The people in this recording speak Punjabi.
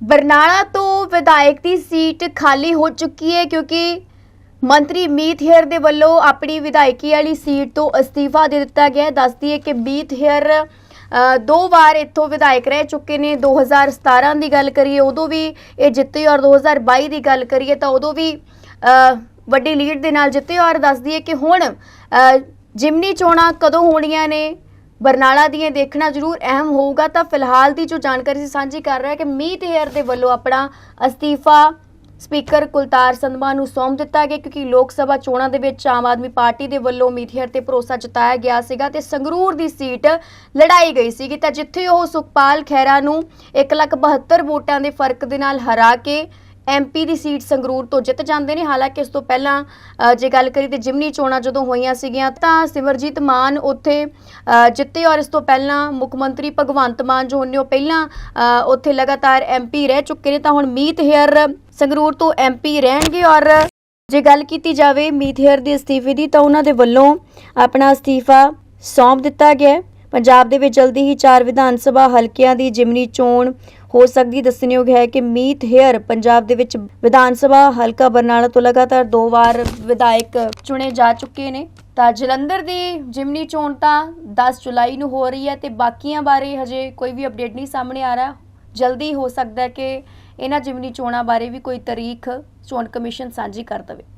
ਬਰਨਾਲਾ ਤੋਂ ਵਿਧਾਇਕ ਦੀ ਸੀਟ ਖਾਲੀ ਹੋ ਚੁੱਕੀ ਹੈ ਕਿਉਂਕਿ ਮੰਤਰੀ ਮੀਤ ਹੇਅਰ ਦੇ ਵੱਲੋਂ ਆਪਣੀ ਵਿਧਾਇਕੀ ਵਾਲੀ ਸੀਟ ਤੋਂ ਅਸਤੀਫਾ ਦੇ ਦਿੱਤਾ ਗਿਆ ਹੈ। ਦੱਸਦੀ ਹੈ ਕਿ ਮੀਤ ਹੇਅਰ ਦੋ ਵਾਰ ਇੱਥੋਂ ਵਿਧਾਇਕ ਰਹਿ ਚੁੱਕੇ ਨੇ। 2017 ਦੀ ਗੱਲ ਕਰੀਏ, ਉਦੋਂ ਵੀ ਇਹ ਜਿੱਤੇ ਔਰ 2022 ਦੀ ਗੱਲ ਕਰੀਏ ਤਾਂ ਉਦੋਂ ਵੀ ਵੱਡੀ ਲੀਡ ਦੇ ਨਾਲ ਜਿੱਤੇ ਔਰ ਦੱਸਦੀ ਹੈ ਕਿ ਹੁਣ ਜਿਮਨੀ ਚੋਣਾਂ ਕਦੋਂ ਹੋਣੀਆਂ ਨੇ? ਬਰਨਾਲਾ ਦੀਆਂ ਦੇਖਣਾ ਜ਼ਰੂਰ ਅਹਿਮ ਹੋਊਗਾ ਤਾਂ ਫਿਲਹਾਲ ਦੀ ਜੋ ਜਾਣਕਾਰੀ ਅਸੀਂ ਸਾਂਝੀ ਕਰ ਰਹੇ ਹੈ ਕਿ ਮੀਤ ਹੇਅਰ ਦੇ ਵੱਲੋਂ ਆਪਣਾ ਅਸਤੀਫਾ ਸਪੀਕਰ ਕੁਲਤਾਰ ਸੰਧਵਾ ਨੂੰ ਸੌਂਪ ਦਿੱਤਾ ਗਿਆ ਕਿਉਂਕਿ ਲੋਕ ਸਭਾ ਚੋਣਾਂ ਦੇ ਵਿੱਚ ਆਮ ਆਦਮੀ ਪਾਰਟੀ ਦੇ ਵੱਲੋਂ ਮੀਤ ਹੇਅਰ ਤੇ ਭਰੋਸਾ ਜਤਾਇਆ ਗਿਆ ਸੀਗਾ ਤੇ ਸੰਗਰੂਰ ਦੀ ਸੀਟ ਲੜਾਈ ਗਈ ਸੀਗੀ ਤਾਂ ਜਿੱਥੇ ਉਹ ਸੁਖਪਾਲ ਖਹਿਰਾ ਨੂੰ 1,72 ਵੋਟਾਂ ਦੇ ਫ਼ਰਕ ਦੇ ਨਾਲ ਹਰਾ ਕੇ ਐਮਪੀ ਦੀ ਸੀਟ ਸੰਗਰੂਰ ਤੋਂ ਜਿੱਤ ਜਾਂਦੇ ਨੇ। ਹਾਲਾਂਕਿ ਇਸ ਤੋਂ ਪਹਿਲਾਂ ਜੇ ਗੱਲ ਕਰੀ ਤੇ ਜਿਮਨੀ ਚੋਣਾਂ ਜਦੋਂ ਹੋਈਆਂ ਸੀਗੀਆਂ, ਤਾਂ ਸਿਮਰਜੀਤ ਮਾਨ ਉੱਥੇ ਜਿੱਤੇ ਔਰ ਇਸ ਤੋਂ ਪਹਿਲਾਂ ਮੁੱਖ ਮੰਤਰੀ ਭਗਵੰਤ ਮਾਨ ਜੋ ਨੇ ਉਹ ਪਹਿਲਾਂ ਉੱਥੇ ਲਗਾਤਾਰ ਐਮਪੀ ਰਹਿ ਚੁੱਕੇ ਨੇ। ਤਾਂ ਹੁਣ ਮੀਤ ਹੇਅਰ ਸੰਗਰੂਰ ਤੋਂ ਐਮਪੀ ਰਹਿਣਗੇ ਔਰ ਜੇ ਗੱਲ ਕੀਤੀ ਜਾਵੇ ਮੀਤ ਹੇਅਰ ਦੇ ਅਸਤੀਫੇ ਦੀ, ਤਾਂ ਉਹਨਾਂ ਦੇ ਵੱਲੋਂ ਆਪਣਾ ਅਸਤੀਫਾ ਸੌਂਪ ਦਿੱਤਾ ਗਿਆ ਪੰਜਾਬ ਦੇ ਵਿੱਚ ਜਲਦੀ ਹੀ ਚਾਰ ਵਿਧਾਨ ਸਭਾ ਹਲਕਿਆਂ ਦੀ ਜਿਮਨੀ ਚੋਣ ਹੋ ਸਕਦੀ। ਦੱਸਣਯੋਗ ਹੈ ਕਿ ਮੀਤ ਹੇਅਰ ਪੰਜਾਬ ਦੇ ਵਿੱਚ ਵਿਧਾਨ ਸਭਾ ਹਲਕਾ ਬਰਨਾਲਾ ਤੋਂ ਲਗਾਤਾਰ ਦੋ ਵਾਰ ਵਿਧਾਇਕ ਚੁਣੇ ਜਾ ਚੁੱਕੇ ਨੇ। ਤਾਂ ਜਲੰਧਰ ਦੀ ਜਿਮਨੀ ਚੋਣ ਤਾਂ 10 ਜੁਲਾਈ ਨੂੰ ਹੋ ਰਹੀ ਹੈ ਤੇ ਬਾਕੀਆਂ ਬਾਰੇ ਹਜੇ ਕੋਈ ਵੀ ਅਪਡੇਟ ਨਹੀਂ ਸਾਹਮਣੇ ਆ ਰਿਹਾ। ਜਲਦੀ ਹੋ ਸਕਦਾ ਹੈ ਕਿ ਇਹਨਾਂ ਜਿਮਨੀ ਚੋਣਾਂ ਬਾਰੇ ਵੀ ਕੋਈ ਤਾਰੀਖ ਚੋਣ ਕਮਿਸ਼ਨ ਸਾਂਝੀ ਕਰ ਦੇਵੇ।